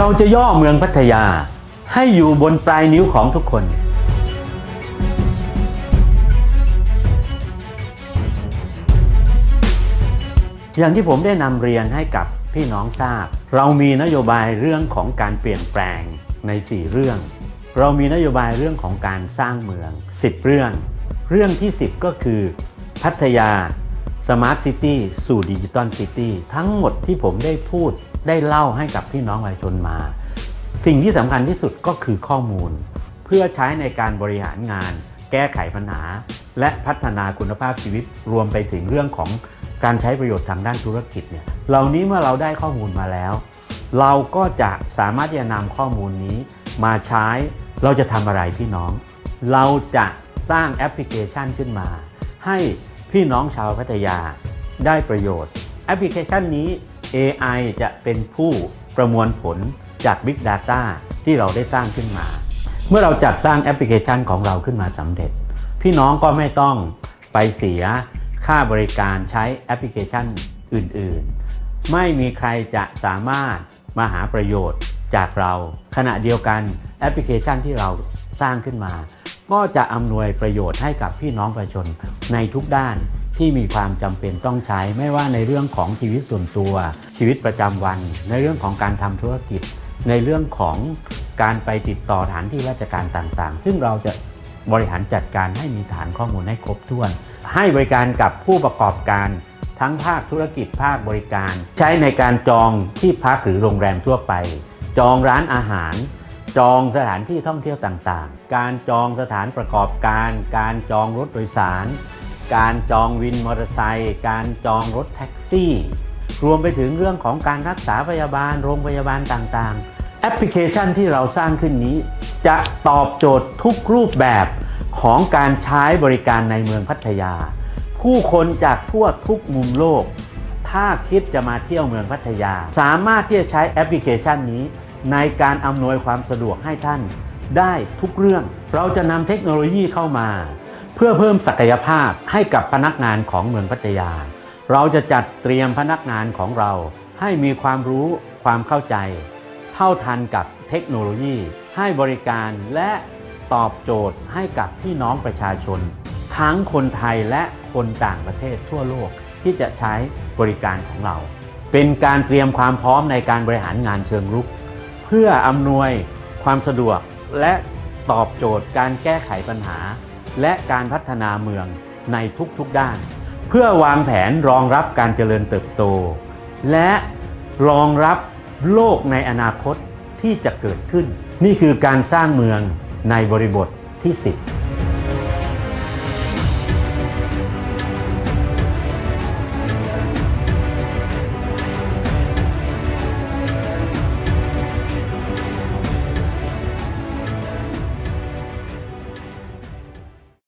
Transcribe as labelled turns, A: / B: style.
A: เราจะย่อเมืองพัทยาให้อยู่บนปลายนิ้วของทุกคน อย่างที่ผมได้นำเรียนให้กับพี่น้องทราบ เรามีนโยบายเรื่องของการเปลี่ยนแปลงใน 4 เรื่อง เรามีนโยบายเรื่องของการสร้างเมือง 10 เรื่อง เรื่องที่ 10 ก็คือ พัทยาสมาร์ทซิตี้สู่ดิจิตอลซิตี้ทั้งหมดที่ผมได้พูด ได้เล่าให้กับพี่น้องประชาชนมา สิ่งที่สำคัญที่สุดก็คือข้อมูล เพื่อใช้ในการบริหารงาน แก้ไขปัญหา และพัฒนาคุณภาพชีวิตรวมไปถึงเรื่องของการใช้ประโยชน์ทางด้านธุรกิจเนี่ยเหล่านี้เมื่อเราได้ข้อมูลมาแล้ว เราก็จะสามารถที่จะนำข้อมูลนี้มาใช้เราจะทำอะไรพี่น้อง เราจะสร้างแอปพลิเคชันขึ้นมา ให้พี่น้องชาวพัทยาได้ประโยชน์ แอปพลิเคชันนี้ AI จะเป็นผู้ประมวลผลจาก Big Data ที่เราได้สร้างขึ้นมา เมื่อเราจัดสร้างแอปพลิเคชันของเราขึ้นมาสำเร็จ พี่น้องก็ไม่ต้องไปเสียค่าบริการใช้แอปพลิเคชันอื่น ๆ ไม่มีใครจะสามารถมาหาประโยชน์จากเรา ขณะเดียวกันแอปพลิเคชันที่เราสร้างขึ้นมา ก็จะอำนวยประโยชน์ให้กับพี่น้องประชาชนในทุกด้าน ที่มีความจำเป็นต้องใช้ไม่ว่าในเรื่องของชีวิตส่วนตัว ชีวิตประจำวัน ในเรื่องของการทำธุรกิจ ในเรื่องของการไปติดต่อฐานที่ราชการต่างๆ ซึ่งเราจะบริหารจัดการให้มีฐานข้อมูลให้ครบถ้วน ให้บริการกับผู้ประกอบการทั้งภาคธุรกิจภาคบริการ ใช้ในการจองที่พักหรือโรงแรมทั่วไป จองร้านอาหาร จองสถานที่ท่องเที่ยวต่างๆ การจองสถานประกอบการ การจองรถโดยสาร การจองวินมอเตอร์ไซค์การจองรถแท็กซี่ รวมไปถึงเรื่องของการรักษาพยาบาล โรงพยาบาลต่างๆ แอปพลิเคชันที่เราสร้างขึ้นนี้ จะตอบโจทย์ทุกรูปแบบของการใช้บริการในเมืองพัทยา ผู้คนจากทั่วทุกมุมโลก ถ้าคิดจะมาเที่ยวเมืองพัทยา สามารถที่จะใช้แอปพลิเคชันนี้ ในการอำนวยความสะดวกให้ท่าน ได้ทุกเรื่อง เราจะนำเทคโนโลยีเข้ามา เพื่อเพิ่มศักยภาพให้กับพนักงานของเมืองพัทยา เราจะจัดเตรียมพนักงานของเรา ให้มีความรู้ความเข้าใจ เท่าทันกับเทคโนโลยี ให้บริการและตอบโจทย์ให้กับพี่น้องประชาชน ทั้งคนไทยและคนต่างประเทศทั่วโลกที่จะใช้บริการของเรา เป็นการเตรียมความพร้อมในการบริหารงานเชิงรุก เพื่ออำนวยความสะดวกและตอบโจทย์การแก้ไขปัญหา และการพัฒนาเมืองในทุกๆด้าน เพื่อวางแผนรองรับการเจริญเติบโต และรองรับโลกในอนาคตที่จะเกิดขึ้น นี่คือการสร้างเมืองในบริบทที่ 10